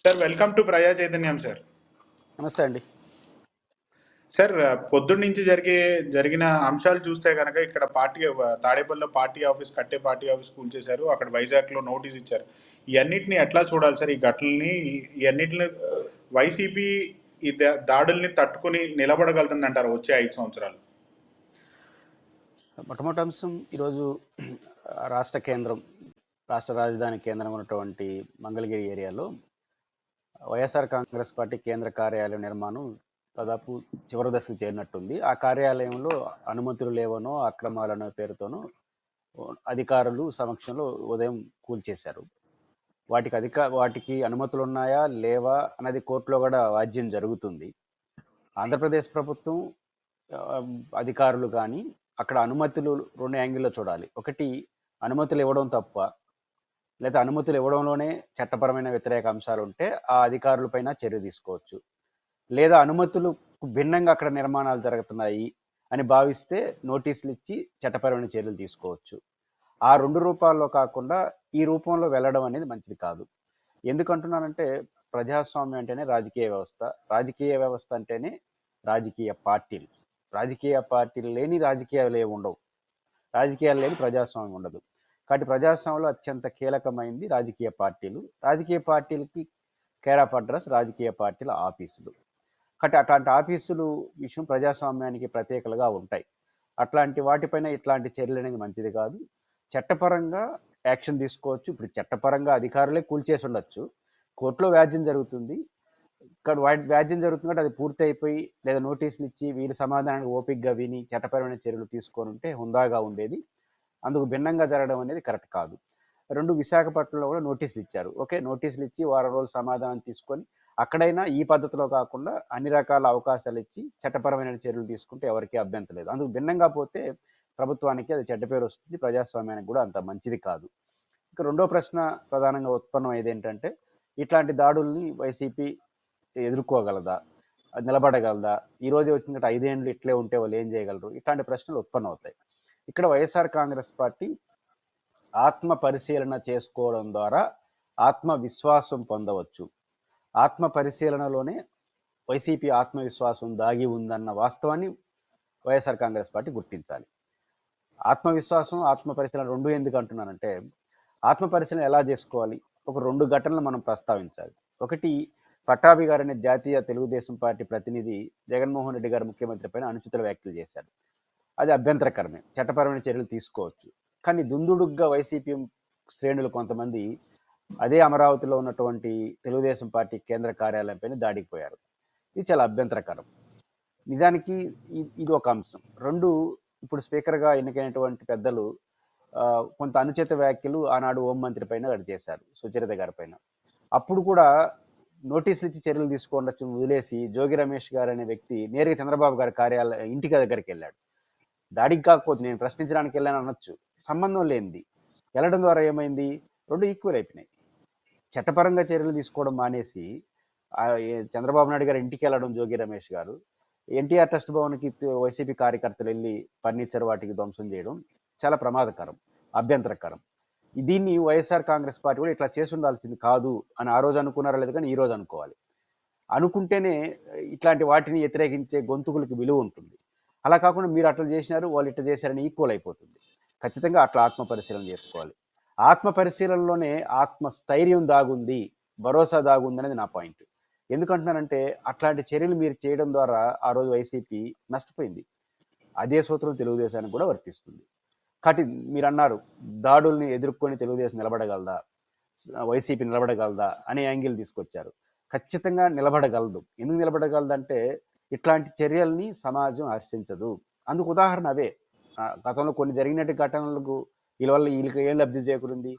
Sir welcome to ప్రజా చైతన్యం sir నమస్తే అండి. సార్ పొద్దున్న నుంచి జరిగే జరిగిన అంశాలు చూస్తే కనుక ఇక్కడ పార్టీ తాడేపల్లిలో పార్టీ ఆఫీస్ కట్టే పార్టీ ఆఫీస్ కూల్చేశారు అక్కడ వైజాగ్లో నోటీస్ ఇచ్చారు. ఇవన్నిటిని ఎట్లా చూడాలి సార్ ఈ ఘటనల్ని ఇవన్నిటిని వైసీపీ ఈ దా- దాడుల్ని తట్టుకుని నిలబడగలుగుతుంది అంటారు వచ్చే ఐదు సంవత్సరాలు? మొట్టమొదటి అంశం ఈరోజు రాష్ట్ర కేంద్రం రాష్ట్ర రాజధాని కేంద్రం ఉన్నటువంటి మంగళగిరి ఏరియాలో వైఎస్ఆర్ కాంగ్రెస్ పార్టీ కేంద్ర కార్యాలయం నిర్మాణం దాదాపు చివరి దశకు చేరినట్టుంది. ఆ కార్యాలయంలో అనుమతులు లేవనో అక్రమాలనో పేరుతోనో అధికారులు సమక్షంలో ఉదయం కూల్చేశారు వాటికి అధిక వాటికి అనుమతులు ఉన్నాయా లేవా అనేది కోర్టులో కూడా వాద్యం జరుగుతుంది. ఆంధ్రప్రదేశ్ ప్రభుత్వం అధికారులు కానీ అక్కడ అనుమతులు రెండు యాంగిల్లో చూడాలి. ఒకటి అనుమతులు ఇవ్వడం తప్ప లేదా అనుమతులు ఇవ్వడంలోనే చట్టపరమైన వ్యతిరేక అంశాలు ఉంటే ఆ అధికారులపైన చర్య తీసుకోవచ్చు. లేదా అనుమతులు భిన్నంగా అక్కడ నిర్మాణాలు జరుగుతున్నాయి అని భావిస్తే నోటీసులు ఇచ్చి చట్టపరమైన చర్యలు తీసుకోవచ్చు. ఆ రెండు రూపాల్లో కాకుండా ఈ రూపంలో వెళ్ళడం అనేది మంచిది కాదు. ఎందుకంటున్నానంటే ప్రజాస్వామ్యం అంటేనే రాజకీయ వ్యవస్థ. రాజకీయ వ్యవస్థ అంటేనే రాజకీయ పార్టీలు. రాజకీయ పార్టీలు లేని రాజకీయాలు ఏమి ఉండవు. రాజకీయాలు లేని ప్రజాస్వామ్యం ఉండదు. కాబట్టి ప్రజాస్వామ్యంలో అత్యంత కీలకమైంది రాజకీయ పార్టీలు. రాజకీయ పార్టీలకి కేర్ ఆఫ్ అడ్రస్ రాజకీయ పార్టీల ఆఫీసులు. కాబట్టి అట్లాంటి ఆఫీసులు విషయం ప్రజాస్వామ్యానికి ప్రత్యేకలుగా ఉంటాయి. అట్లాంటి వాటిపైన ఇట్లాంటి చర్యలు అనేది మంచిది కాదు. చట్టపరంగా యాక్షన్ తీసుకోవచ్చు. ఇప్పుడు చట్టపరంగా అధికారులే కూల్చేసి ఉండొచ్చు. కోర్టులో వ్యాజ్యం జరుగుతుంది. ఇక్కడ వా- వ్యాజ్యం జరుగుతుంది అది పూర్తి అయిపోయి లేదా నోటీసులు ఇచ్చి వీళ్ళ సమాధానానికి ఓపికగా విని చట్టపరమైన చర్యలు తీసుకొని ఉంటే హుందాగా ఉండేది. అందుకు భిన్నంగా జరగడం అనేది కరెక్ట్ కాదు. రెండు విశాఖపట్నంలో కూడా నోటీసులు ఇచ్చారు. ఓకే నోటీసులు ఇచ్చి వారం రోజులు సమాధానం తీసుకొని అక్కడైనా ఈ పద్ధతిలో కాకుండా అన్ని రకాల అవకాశాలు ఇచ్చి చట్టపరమైన చర్యలు తీసుకుంటే ఎవరికీ అభ్యంతరం లేదు. అందుకు భిన్నంగా పోతే ప్రభుత్వానికి అది చెడ్డ పేరు వస్తుంది. ప్రజాస్వామ్యానికి కూడా అంత మంచిది కాదు. ఇక రెండో ప్రశ్న ప్రధానంగా ఉత్పన్నం అయ్యేది ఏంటంటే ఇట్లాంటి దాడుల్ని వైసీపీ ఎదుర్కోగలదా? నిలబడగలదా? ఈ రోజే వచ్చినట్టు ఐదేండ్లు ఇట్లే ఉంటే వాళ్ళు ఏం చేయగలరు? ఇట్లాంటి ప్రశ్నలు ఉత్పన్నం అవుతాయి ఇక్కడ వైఎస్ఆర్ కాంగ్రెస్ పార్టీ ఆత్మ పరిశీలన చేసుకోవడం ద్వారా ఆత్మవిశ్వాసం పొందవచ్చు. ఆత్మ పరిశీలనలోనే వైసీపీ ఆత్మవిశ్వాసం దాగి ఉందన్న వాస్తవాన్ని వైఎస్ఆర్ కాంగ్రెస్ పార్టీ గుర్తించాలి. ఆత్మవిశ్వాసం ఆత్మ పరిశీలన రెండు ఎందుకు అంటున్నానంటే ఆత్మ పరిశీలన ఎలా చేసుకోవాలి? ఒక రెండు ఘటనలు మనం ప్రస్తావించాలి. ఒకటి పట్టాభి గారు అనే జాతీయ తెలుగుదేశం పార్టీ ప్రతినిధి జగన్మోహన్ రెడ్డి గారు ముఖ్యమంత్రి పైన అనుచిత వ్యాఖ్యలు చేశారు. అది అభ్యంతరకరమే. చట్టపరమైన చర్యలు తీసుకోవచ్చు. కానీ దుందుడుగ్గా వైసీపీ శ్రేణులు కొంతమంది అదే అమరావతిలో ఉన్నటువంటి తెలుగుదేశం పార్టీ కేంద్ర కార్యాలయంపైన దాడికి పోయారు ఇది చాలా అభ్యంతరకరం. నిజానికి ఇది ఒక అంశం. రెండు ఇప్పుడు స్పీకర్గా ఎన్నికైనటువంటి పెద్దలు కొంత అనుచిత వ్యాఖ్యలు ఆనాడు హోం మంత్రి పైన చేశారు సుచరిత గారి పైన. అప్పుడు కూడా నోటీసులు ఇచ్చి చర్యలు తీసుకోండి వదిలేసి జోగి రమేష్ గారు అనే వ్యక్తి నేరుగా చంద్రబాబు గారి కార్యాలయం ఇంటికి దగ్గరికి వెళ్ళాడు. దాడికి కాకపోతే నేను ప్రశ్నించడానికి వెళ్ళాను అనొచ్చు. సంబంధం లేనిది. వెళ్ళడం ద్వారా ఏమైంది? రెండు ఈక్వల్ అయిపోయినాయి. చట్టపరంగా చర్యలు తీసుకోవడం మానేసి చంద్రబాబు నాయుడు గారు ఇంటికి వెళ్ళడం జోగి రమేష్ గారు ఎన్టీఆర్ ట్రస్ట్ భవన్కి వైసీపీ కార్యకర్తలు వెళ్ళి ఫర్నిచర్ వాటికి ధ్వంసం చేయడం చాలా ప్రమాదకరం అభ్యంతరకరం. దీన్ని వైఎస్ఆర్ కాంగ్రెస్ పార్టీ కూడా ఇట్లా చేసి ఉండాల్సింది కాదు అని ఆ రోజు అనుకున్నారా లేదు కానీ ఈ రోజు అనుకోవాలి. అనుకుంటేనే ఇట్లాంటి వాటిని వ్యతిరేకించే గొంతుకులకు విలువ ఉంటుంది. అలా కాకుండా మీరు అట్లా చేసినారు వాళ్ళు ఇట్లా చేశారని ఈక్వల్ అయిపోతుంది. ఖచ్చితంగా అట్లా ఆత్మ పరిశీలన చేసుకోవాలి. ఆత్మ పరిశీలనలోనే ఆత్మ స్థైర్యం దాగుంది భరోసా దాగుంది అనేది నా పాయింట్ ఎందుకంటున్నానంటే అట్లాంటి చర్యలు మీరు చేయడం ద్వారా ఆ రోజు వైసీపీ నష్టపోయింది. అదే సూత్రం తెలుగుదేశానికి కూడా వర్తిస్తుంది. కాబట్టి మీరు అన్నారు దాడుల్ని ఎదుర్కొని తెలుగుదేశం నిలబడగలదా? వైసీపీ నిలబడగలదా? అనే యాంగిల్ తీసుకొచ్చారు. ఖచ్చితంగా నిలబడగలదు. ఎందుకు నిలబడగలదంటే ఇట్లాంటి చర్యల్ని సమాజం హర్షించదు. అందుకు ఉదాహరణ అవే. గతంలో కొన్ని జరిగినట్టు ఘటనలకు వీళ్ళ వల్ల వీళ్ళకి ఏం లబ్ధి చేకూరింది?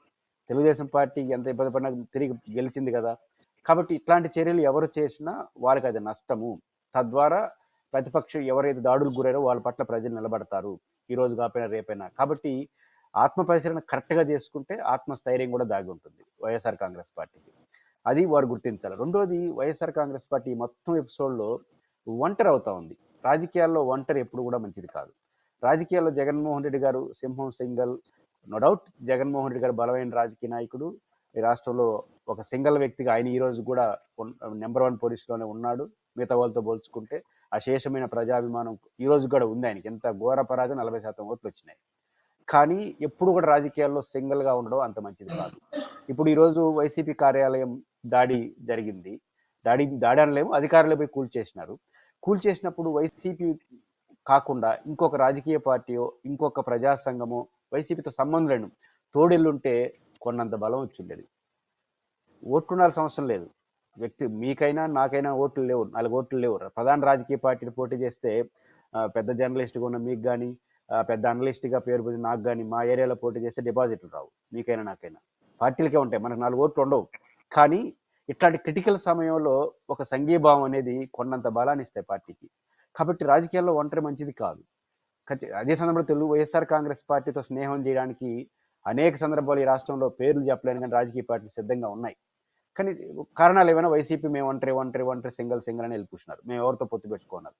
తెలుగుదేశం పార్టీ ఎంత ఇబ్బంది పడినా తిరిగి గెలిచింది కదా. కాబట్టి ఇట్లాంటి చర్యలు ఎవరు చేసినా వాళ్ళకి అది నష్టము. తద్వారా ప్రతిపక్షం ఎవరైతే దాడులు గురారో వాళ్ళ పట్ల ప్రజలు నిలబడతారు. ఈ రోజు రేపైనా. కాబట్టి ఆత్మ పరిశీలన కరెక్ట్గా చేసుకుంటే ఆత్మస్థైర్యం కూడా దాగి ఉంటుంది వైఎస్ఆర్ కాంగ్రెస్ పార్టీకి. అది వారు గుర్తించాలి. రెండోది వైఎస్ఆర్ కాంగ్రెస్ పార్టీ మొత్తం ఎపిసోడ్లో ఒంటరి అవుతా ఉంది. రాజకీయాల్లో ఒంటరి ఎప్పుడు కూడా మంచిది కాదు. రాజకీయాల్లో జగన్మోహన్ రెడ్డి గారు సింహం single no doubt Jaganmohan Reddy garu బలమైన రాజకీయ నాయకుడు. ఈ రాష్ట్రంలో ఒక సింగల్ వ్యక్తిగా ఆయన ఈరోజు కూడా నెంబర్ వన్ పోలీసులోనే ఉన్నాడు. మిగతా వాళ్ళతో పోల్చుకుంటే అశేషమైన ప్రజాభిమానం ఈరోజు కూడా ఉంది ఆయనకి. ఎంత ఘోర పరాజం నలభై శాతం ఓట్లు వచ్చినాయి. కానీ ఎప్పుడు కూడా రాజకీయాల్లో సింగల్గా ఉండడం అంత మంచిది కాదు. ఇప్పుడు ఈరోజు వైసీపీ కార్యాలయం దాడి జరిగింది. దాడి దాడి అనలేము అధికారులపై కూల్చేసినారు. కూల్చేసినప్పుడు వైసీపీ కాకుండా ఇంకొక రాజకీయ పార్టీయో ఇంకొక ప్రజాసంఘమో వైసీపీతో సంబంధం లేను తోడెళ్ళుంటే కొన్నంత బలం వచ్చిండేది. ఓట్లు ఉండాల్సిన అవసరం లేదు. వ్యక్తి మీకైనా నాకైనా ఓట్లు లేవు. నాలుగు ఓట్లు లేవు. ప్రధాన రాజకీయ పార్టీని పోటీ చేస్తే పెద్ద జర్నలిస్ట్గా ఉన్న మీకు కానీ పెద్ద అనలిస్ట్గా పేరు పొందిన నాకు కానీ మా ఏరియాలో పోటీ చేస్తే డిపాజిట్లు రావు. మీకైనా నాకైనా. పార్టీలకే ఉంటాయి. మనకు నాలుగు ఓట్లు ఉండవు. కానీ ఇట్లాంటి క్రిటికల్ సమయంలో ఒక సంఘీభావం అనేది కొన్నంత బలాన్ని ఇస్తాయి పార్టీకి. కాబట్టి రాజకీయాల్లో ఒంటరి మంచిది కాదు. అదే సందర్భంలో తెలుగు వైఎస్ఆర్ కాంగ్రెస్ పార్టీతో స్నేహం చేయడానికి అనేక సందర్భాలు ఈ రాష్ట్రంలో పేర్లు చెప్పలేని కానీ రాజకీయ పార్టీలు సిద్ధంగా ఉన్నాయి. కానీ కారణాలు ఏమైనా వైసీపీ మేము ఒంటరి ఒంటరి ఒంటరి సింగల్ సింగల్ అని వెళ్ళిపుచ్చినారు మేము ఎవరితో పొత్తు పెట్టుకున్నారు.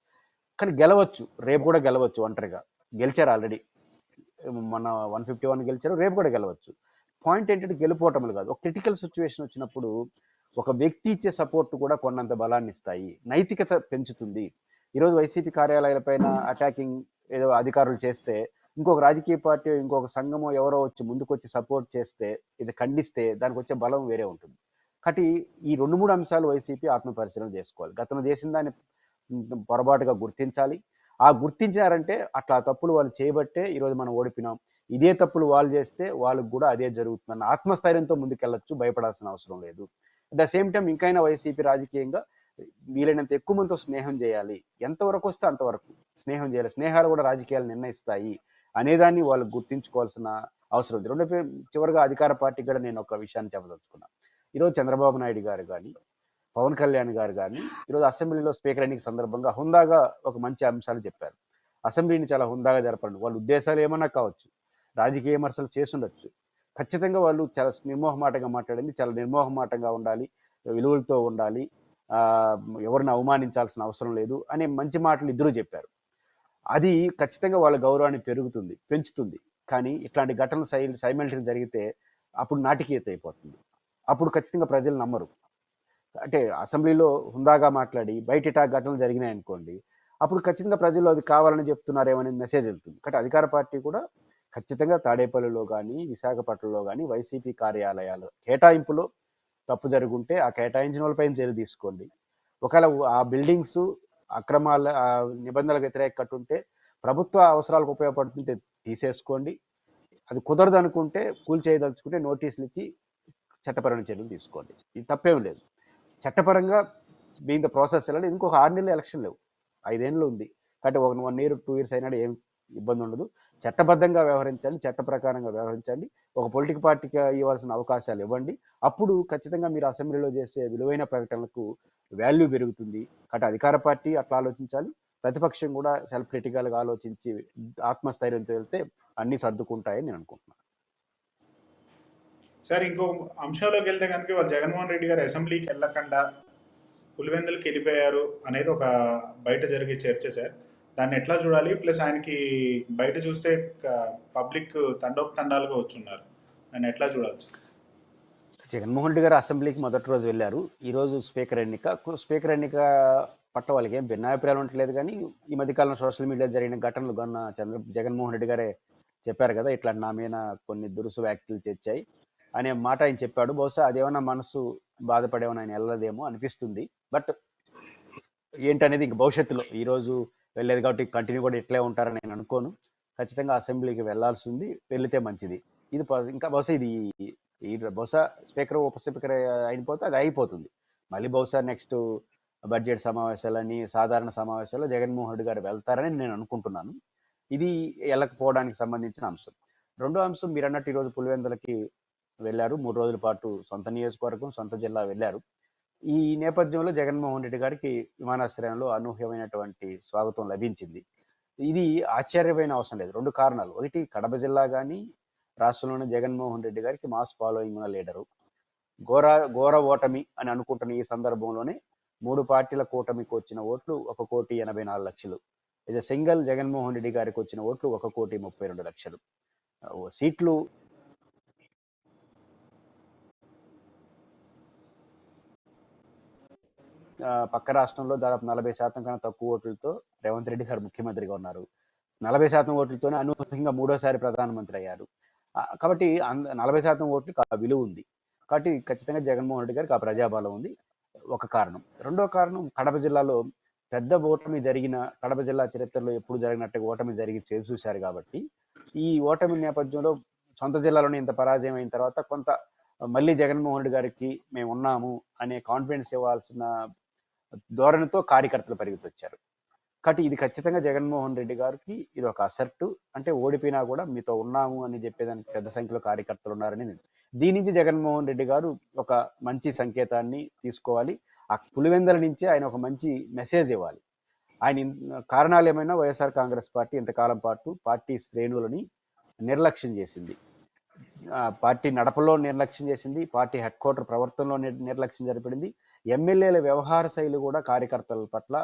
కానీ గెలవచ్చు. రేపు కూడా గెలవచ్చు ఒంటరిగా. గెలిచారు ఆల్రెడీ. మన వన్ ఫిఫ్టీ వన్ గెలిచారు. రేపు కూడా గెలవచ్చు. పాయింట్ ఏంటంటే గెలుపోవటములు కాదు. ఒక క్రిటికల్ సిచ్యువేషన్ వచ్చినప్పుడు ఒక వ్యక్తి ఇచ్చే సపోర్ట్ కూడా కొన్నంత బలాన్ని ఇస్తాయి. నైతికత పెంచుతుంది. ఈరోజు వైసీపీ కార్యాలయాలపైన అటాకింగ్ ఏదో అధికారులు చేస్తే ఇంకొక రాజకీయ పార్టీ ఇంకొక సంఘమో ఎవరో వచ్చి ముందుకొచ్చి సపోర్ట్ చేస్తే ఇది ఖండిస్తే దానికి వచ్చే బలం వేరే ఉంటుంది. కాబట్టి ఈ రెండు మూడు అంశాలు వైసీపీ ఆత్మపరిశీలన చేసుకోవాలి. గతంలో చేసిన దాన్ని పొరపాటుగా గుర్తించాలి. ఆ గుర్తించారంటే అట్లా తప్పులు వాళ్ళు చేయబట్టే ఈరోజు మనం ఓడిపినాం ఇదే తప్పులు వాళ్ళు చేస్తే వాళ్ళకు కూడా అదే జరుగుతుందన్న ఆత్మస్థైర్యంతో ముందుకెళ్ళొచ్చు భయపడాల్సిన అవసరం లేదు. ద సేమ్ టైం ఇంకైనా వైసీపీ రాజకీయంగా వీలైనంత ఎక్కువ మందితో స్నేహం చేయాలి. ఎంతవరకు వస్తే అంతవరకు స్నేహం చేయాలి. స్నేహాలు కూడా రాజకీయాలు నిర్ణయిస్తాయి అనేదాన్ని వాళ్ళు గుర్తించుకోవాల్సిన అవసరం ఉంది. రెండో చివరిగా అధికార పార్టీ కూడా నేను ఒక విషయాన్ని చెప్పదలుచుకున్నాను ఈరోజు చంద్రబాబు నాయుడు గారు కానీ పవన్ కళ్యాణ్ గారు కానీ ఈరోజు అసెంబ్లీలో స్పీకర్ ఎన్నిక సందర్భంగా హుందాగా ఒక మంచి అంశాలు చెప్పారు. అసెంబ్లీని చాలా హుందాగా జరపండి వాళ్ళ ఉద్దేశాలు ఏమన్నా కావచ్చు. రాజకీయ విమర్శలు చేసుండొచ్చు ఖచ్చితంగా వాళ్ళు చాలా నిర్మోహమాటంగా మాట్లాడింది చాలా నిర్మోహమాటంగా ఉండాలి విలువలతో ఉండాలి ఎవరిని అవమానించాల్సిన అవసరం లేదు అనే మంచి మాటలు ఇద్దరూ చెప్పారు. అది ఖచ్చితంగా వాళ్ళ గౌరవాన్ని పెరుగుతుంది పెంచుతుంది. కానీ ఇట్లాంటి ఘటనలు సై సైమల్టరీ జరిగితే అప్పుడు నాటికీయత అయిపోతుంది. అప్పుడు ఖచ్చితంగా ప్రజలు నమ్మరు. అంటే అసెంబ్లీలో హుందాగా మాట్లాడి బయట ఇటా ఘటనలు జరిగినాయి అనుకోండి అప్పుడు ఖచ్చితంగా ప్రజలు అది కావాలని చెప్తున్నారేమనే మెసేజ్ వెళ్తుంది. కాబట్టి అధికార పార్టీ కూడా ఖచ్చితంగా తాడేపల్లిలో కానీ విశాఖపట్నంలో కానీ వైసీపీ కార్యాలయాలు కేటాయింపులో తప్పు జరుగుంటే ఆ కేటాయించిన వాళ్ళపైన చర్య తీసుకోండి. ఒకవేళ ఆ బిల్డింగ్స్ అక్రమాల నిబంధనలకు వ్యతిరేక కట్టుంటే ప్రభుత్వ అవసరాలకు ఉపయోగపడుతుంటే తీసేసుకోండి. అది కుదరదు అనుకుంటే కూల్ చేయదలుచుకుంటే నోటీసులు ఇచ్చి చట్టపరమైన చర్యలు తీసుకోండి. ఇది తప్పేం లేదు. చట్టపరంగా బీయింగ్ ద ప్రాసెస్ వెళ్ళాలి ఇంకొక ఆరు నెలలు ఎలక్షన్ లేవు. ఐదేళ్ళు ఉంది. కాబట్టి ఒక వన్ ఇయర్ టూ ఇయర్స్ అయినా ఏం ఇబ్బంది ఉండదు. చట్టబద్ధంగా వ్యవహరించండి చట్ట ప్రకారంగా వ్యవహరించండి. ఒక పొలిటికల్ పార్టీకి ఇవ్వాల్సిన అవకాశాలు ఇవ్వండి. అప్పుడు ఖచ్చితంగా మీరు అసెంబ్లీలో చేసే విలువైన ప్రకటనలకు వాల్యూ పెరుగుతుంది. అటు అధికార పార్టీ అట్లా ఆలోచించాలి. ప్రతిపక్షం కూడా సెల్ఫ్ క్రిటికల్గా ఆలోచించి ఆత్మస్థైర్యంతో వెళ్తే అన్ని సర్దుకుంటాయని నేను అనుకుంటున్నాను. సార్ ఇంకో అంశంలోకి వెళ్తే కనుక వాళ్ళు జగన్మోహన్ రెడ్డి గారు అసెంబ్లీకి వెళ్ళకుండా పులివెందులకి వెళ్ళిపోయారు అనేది ఒక బయట జరిగే చర్చ సార్. దాన్ని ఎట్లా చూడాలి? ప్లస్ ఆయనకి బయట చూస్తే పబ్లిక్ తండోపతండాలుగా వచ్చున్నారు. దాన్ని ఎట్లా చూడాలి జగన్మోహన్ రెడ్డి గారు అసెంబ్లీకి మొదటి రోజు వెళ్ళారు. ఈ రోజు స్పీకర్ ఎన్నిక స్పీకర్ ఎన్నిక పట్ల వాళ్ళకి ఏం భిన్నాభిప్రాయాలు ఉండట్లేదు కానీ ఈ మధ్యకాలంలో సోషల్ మీడియా జరిగిన ఘటనలు గన్న చంద్ర జగన్మోహన్ రెడ్డి గారే చెప్పారు కదా ఇట్లా నా మీద కొన్ని దురుసు వ్యాఖ్యలు తెచ్చాయి అనే మాట ఆయన చెప్పాడు. బహుశా అదేమన్నా మనసు బాధపడేమని ఆయన వెళ్ళదేమో అనిపిస్తుంది. బట్ ఏంటనేది ఇంక భవిష్యత్తులో. ఈ రోజు వెళ్ళేది కాబట్టి కంటిన్యూ కూడా ఇట్లే ఉంటారని నేను అనుకోను. ఖచ్చితంగా అసెంబ్లీకి వెళ్ళాల్సి ఉంది వెళితే మంచిది. ఇది ఇంకా బహుశా ఇది ఈ బహుశా స్పీకర్ ఉప స్పీకర్ అయిపోతే అది అయిపోతుంది. మళ్ళీ బహుశా నెక్స్ట్ బడ్జెట్ సమావేశాలని సాధారణ సమావేశాల్లో జగన్మోహన్ రెడ్డి గారు వెళ్తారని నేను అనుకుంటున్నాను. ఇది వెళ్ళకపోవడానికి సంబంధించిన అంశం. రెండో అంశం మీరు అన్నట్టు ఈరోజు పులివెందులకి వెళ్ళారు. మూడు రోజుల పాటు సొంత నియోజకవర్గం సొంత జిల్లా వెళ్ళారు. ఈ నేపథ్యంలో జగన్మోహన్ రెడ్డి గారికి విమానాశ్రయంలో అనూహ్యమైనటువంటి స్వాగతం లభించింది. ఇది ఆశ్చర్యమైన అవసరం లేదు. రెండు కారణాలు. ఒకటి కడప జిల్లా కానీ రాష్ట్రంలోని జగన్మోహన్ రెడ్డి గారికి మాస్ ఫాలోయింగ్ ఉన్న లీడరు. ఘోర ఘోర ఓటమి అని అనుకుంటున్న ఈ సందర్భంలోనే మూడు పార్టీల కూటమికి వచ్చిన ఓట్లు ఒక కోటి ఎనభై నాలుగు లక్షలు. ఇది సింగిల్ జగన్మోహన్ రెడ్డి గారికి వచ్చిన ఓట్లు ఒక కోటి ముప్పై రెండు లక్షలు. సీట్లు పక్క రాష్ట్రంలో దాదాపు నలభై శాతం కన్నా తక్కువ ఓట్లతో రేవంత్ రెడ్డి గారు ముఖ్యమంత్రిగా ఉన్నారు. నలభై శాతం ఓట్లతోనే అనూహ్యంగా మూడోసారి ప్రధానమంత్రి అయ్యారు. కాబట్టి అంద- నలభై శాతం ఓట్లు విలువ ఉంది. కాబట్టి ఖచ్చితంగా జగన్మోహన్ రెడ్డి గారికి ఆ ప్రజాబలం ఉంది. ఒక కారణం. రెండో కారణం కడప జిల్లాలో పెద్ద ఓటమి జరిగిన కడప జిల్లా చరిత్రలో ఎప్పుడు జరిగినట్టుగా ఓటమి జరిగి చేసి చూశారు కాబట్టి ఈ ఓటమి నేపథ్యంలో సొంత జిల్లాలోనే ఇంత పరాజయం అయిన తర్వాత కొంత మళ్ళీ జగన్మోహన్ రెడ్డి గారికి మేము ఉన్నాము అనే కాన్ఫిడెన్స్ ఇవ్వాల్సిన ధోరణితో కార్యకర్తలు పరిగెత్తొచ్చారు. కాబట్టి ఇది ఖచ్చితంగా జగన్మోహన్ రెడ్డి గారికి ఇది ఒక అసర్టు. అంటే ఓడిపోయినా కూడా మీతో ఉన్నాము అని చెప్పేదానికి పెద్ద సంఖ్యలో కార్యకర్తలు ఉన్నారని నేను- దీని నుంచి జగన్మోహన్ రెడ్డి గారు ఒక మంచి సంకేతాన్ని తీసుకోవాలి. ఆ పులివెందల నుంచే ఆయన ఒక మంచి మెసేజ్ ఇవ్వాలి. ఆయన కారణాలు ఏమైనా వైఎస్ఆర్ కాంగ్రెస్ పార్టీ ఇంతకాలం పాటు పార్టీ శ్రేణులని నిర్లక్ష్యం చేసింది. పార్టీ నడపలో నిర్లక్ష్యం చేసింది పార్టీ హెడ్ క్వార్టర్ ప్రవర్తనలో నిర్లక్ష్యం జరిపింది. ఎమ్మెల్యేల వ్యవహార శైలి కూడా కార్యకర్తల పట్ల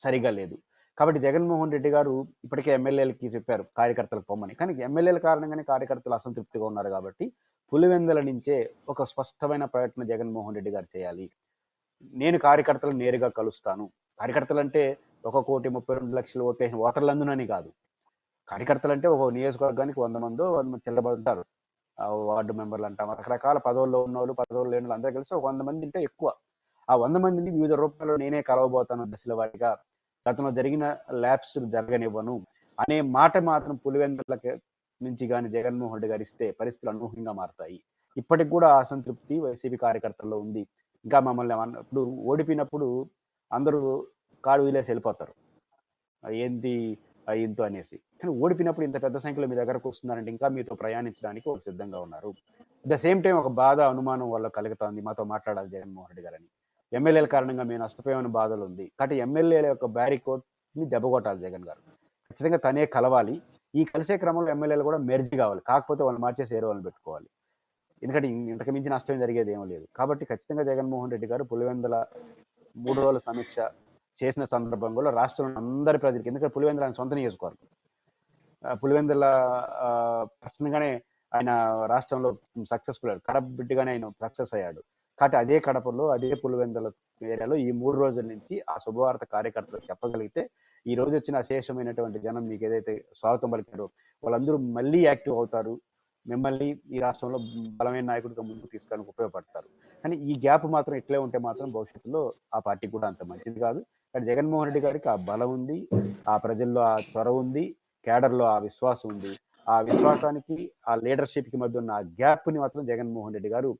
సరిగా లేదు. కాబట్టి జగన్మోహన్ రెడ్డి గారు ఇప్పటికే ఎమ్మెల్యేలకి చెప్పారు కార్యకర్తలకు పొమ్మని. కానీ ఎమ్మెల్యేల కారణంగానే కార్యకర్తలు అసంతృప్తిగా ఉన్నారు కాబట్టి పులివెందల నుంచే ఒక స్పష్టమైన ప్రకటన జగన్మోహన్ రెడ్డి గారు చేయాలి. నేను కార్యకర్తలను నేరుగా కలుస్తాను. కార్యకర్తలు అంటే ఒక కోటి ముప్పై రెండు లక్షలు ఓట్లేసిన ఓటర్లు అందునని కాదు. కార్యకర్తలు అంటే ఒక నియోజకవర్గానికి వంద మందో వంద మంది చిల్లబడుతారు ఆ వార్డు మెంబర్లు అంటాం. రకరకాల పదవుల్లో ఉన్న వాళ్ళు పదవులు లేని వాళ్ళు అందరూ కలిసి ఒక వంద మంది అంటే ఎక్కువ. ఆ వంద మందిని వివిధ రూపాల్లో నేనే కలవబోతాను దశల వారిగా గతంలో జరిగిన ల్యాబ్స్ జరగనివ్వను అనే మాట మాత్రం పులివెందులకి నుంచి కానీ జగన్మోహన్ రెడ్డి గారు ఇస్తే పరిస్థితులు అనూహ్యంగా మారుతాయి. ఇప్పటికి కూడా ఆ అసంతృప్తి వైసీపీ కార్యకర్తల్లో ఉంది. ఇంకా మమ్మల్ని ఇప్పుడు ఓడిపోయినప్పుడు అందరూ కాడు వీలేసి వెళ్ళిపోతారు. ఏంది అయ్యిందో అనేసి. కానీ ఓడిపోయినప్పుడు ఇంత పెద్ద సంఖ్యలో మీ దగ్గరకు వస్తున్నారంటే ఇంకా మీతో ప్రయాణించడానికి ఒక సిద్ధంగా ఉన్నారు. అట్ ద సేమ్ టైం ఒక బాధ అనుమానం వల్ల కలుగుతుంది మాతో మాట్లాడాలి జగన్మోహన్ రెడ్డి గారని. ఎమ్మెల్యేల కారణంగా మేము నష్టపోయామని బాధలు ఉంది. కాబట్టి ఎమ్మెల్యేల యొక్క బ్యారికోట్ని దెబ్బకొట్టాలి జగన్ గారు. ఖచ్చితంగా తనే కలవాలి. ఈ కలిసే క్రమంలో ఎమ్మెల్యేలు కూడా మెర్జ్ కావాలి. కాకపోతే వాళ్ళు మార్చేసి వేరే వాళ్ళని పెట్టుకోవాలి. ఎందుకంటే ఇంతకు మించి నష్టం జరిగేది ఏమీ లేదు. కాబట్టి ఖచ్చితంగా జగన్మోహన్ రెడ్డి గారు పులివెందుల మూడు రోజుల సమీక్ష చేసిన సందర్భంలో రాష్ట్రంలో అందరి ప్రజలకి ఎందుకంటే పులివెందుల ఆయన సొంత నియోజకవర్గం. పులివెందుల పర్సన్గానే ఆయన రాష్ట్రంలో సక్సెస్ఫుల్ అయ్యాడు. కడప బిడ్డగానే ఆయన సక్సెస్ అయ్యాడు. కాబట్టి అదే కడపలో అదే పులివెందుల ఏరియాలో ఈ మూడు రోజుల నుంచి ఆ శుభవార్త కార్యకర్తలు చెప్పగలిగితే ఈ రోజు వచ్చిన అశేషమైనటువంటి జనం మీకు ఏదైతే స్వాగతం పలికారో వాళ్ళందరూ మళ్ళీ యాక్టివ్ అవుతారు. మిమ్మల్ని ఈ రాష్ట్రంలో బలమైన నాయకుడిగా ముందుకు తీసుకోవడానికి ఉపయోగపడతారు. కానీ ఈ గ్యాప్ మాత్రం ఇట్లే ఉంటే మాత్రం భవిష్యత్తులో ఆ పార్టీ కూడా అంత మంచిది కాదు. కానీ జగన్మోహన్ రెడ్డి గారికి ఆ బలం ఉంది ఆ ప్రజల్లో ఆ చొరవ ఉంది కేడర్లో ఆ విశ్వాసం ఉంది. ఆ విశ్వాసానికి ఆ లీడర్షిప్కి మధ్య ఉన్న ఆ గ్యాప్ని మాత్రం జగన్మోహన్ రెడ్డి గారు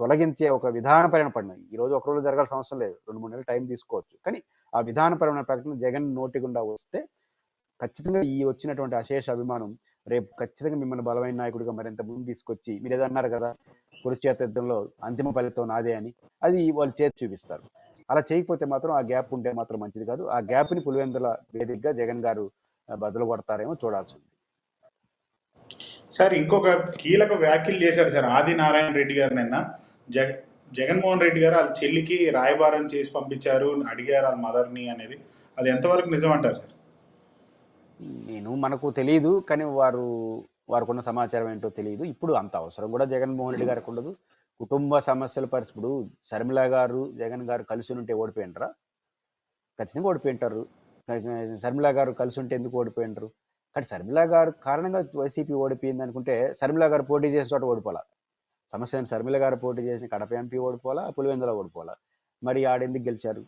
తొలగించే ఒక విధానపరమైన పడినాయి ఈ రోజు ఒకరోజు జరగాల్సిన అవసరం లేదు. రెండు మూడు నెలలు టైం తీసుకోవచ్చు. కానీ ఆ విధానపరమైన ప్రకటన జగన్ నోటి గుండా వస్తే ఖచ్చితంగా ఈ వచ్చినటువంటి అశేష అభిమానం రేపు ఖచ్చితంగా మిమ్మల్ని బలమైన నాయకుడిగా మరింత ముందు తీసుకొచ్చి మీరు ఏదో అన్నారు కదా కురుక్షేత్ర యుద్ధంలో అంతిమ ఫలితం నాదే అని అది వాళ్ళు చేతి చూపిస్తారు. అలా చేయకపోతే మాత్రం ఆ గ్యాప్ ఉంటే మాత్రం మంచిది కాదు. ఆ గ్యాప్ని పులివెందుల వేదికగా జగన్ గారు బదులు కొడతారేమో చూడాల్సి ఉంది. సార్ ఇంకొక కీలక వ్యాఖ్యలు చేశారు సార్ ఆది నారాయణ రెడ్డి గారు నిన్న. జగ జగన్మోహన్ రెడ్డి గారు వాళ్ళ చెల్లికి రాయబారం చేసి పంపించారు అడిగారు వాళ్ళ మదర్ని అనేది. అది ఎంతవరకు నిజం అంటారు సార్? నేను మనకు తెలియదు కానీ వారు వారికున్న సమాచారం ఏంటో తెలియదు ఇప్పుడు అంత అవసరం కూడా జగన్మోహన్ రెడ్డి గారికి ఉండదు. కుటుంబ సమస్యల పరిస్థితుడు శర్మిల గారు జగన్ గారు కలిసి ఉంటే ఓడిపోయింటారా ఖచ్చితంగా ఓడిపోయింటారు. శర్మిల గారు కలిసి ఉంటే ఎందుకు ఓడిపోయింటారు కానీ శర్మిల గారు కారణంగా వైసీపీ ఓడిపోయింది అనుకుంటే శర్మిల గారు పోటీ చేసిన చోట ఓడిపోలా? సమస్య శర్మిల గారు పోటీ చేసిన కడప ఎంపీ ఓడిపోలా పులివెందుల ఓడిపోలా మరి ఆడెందుకు గెలిచారు?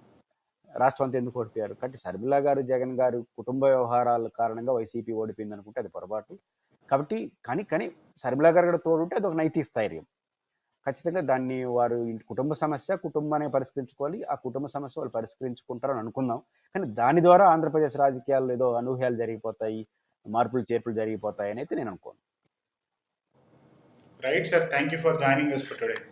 రాష్ట్రం అంతా ఎందుకు ఓడిపోయారు? కాబట్టి శర్మిల గారు జగన్ గారు కుటుంబ వ్యవహారాల కారణంగా వైసీపీ ఓడిపోయింది అనుకుంటే అది పొరపాటు. కాబట్టి కానీ కానీ శర్మిల గారు కూడా తోడుంటే అది ఒక నైతిక స్థైర్యం. ఖచ్చితంగా దాన్ని వారు కుటుంబ సమస్య కుటుంబాన్ని పరిష్కరించుకోవాలి. ఆ కుటుంబ సమస్య వాళ్ళు పరిష్కరించుకుంటారని అనుకుందాం. కానీ దాని ద్వారా ఆంధ్రప్రదేశ్ రాజకీయాల్లో ఏదో అనూహ్యాలు జరిగిపోతాయి మార్పులు చేర్పులు జరిగిపోతాయి అని అయితే నేను అనుకోను. Right, sir. Thank you for joining us for today.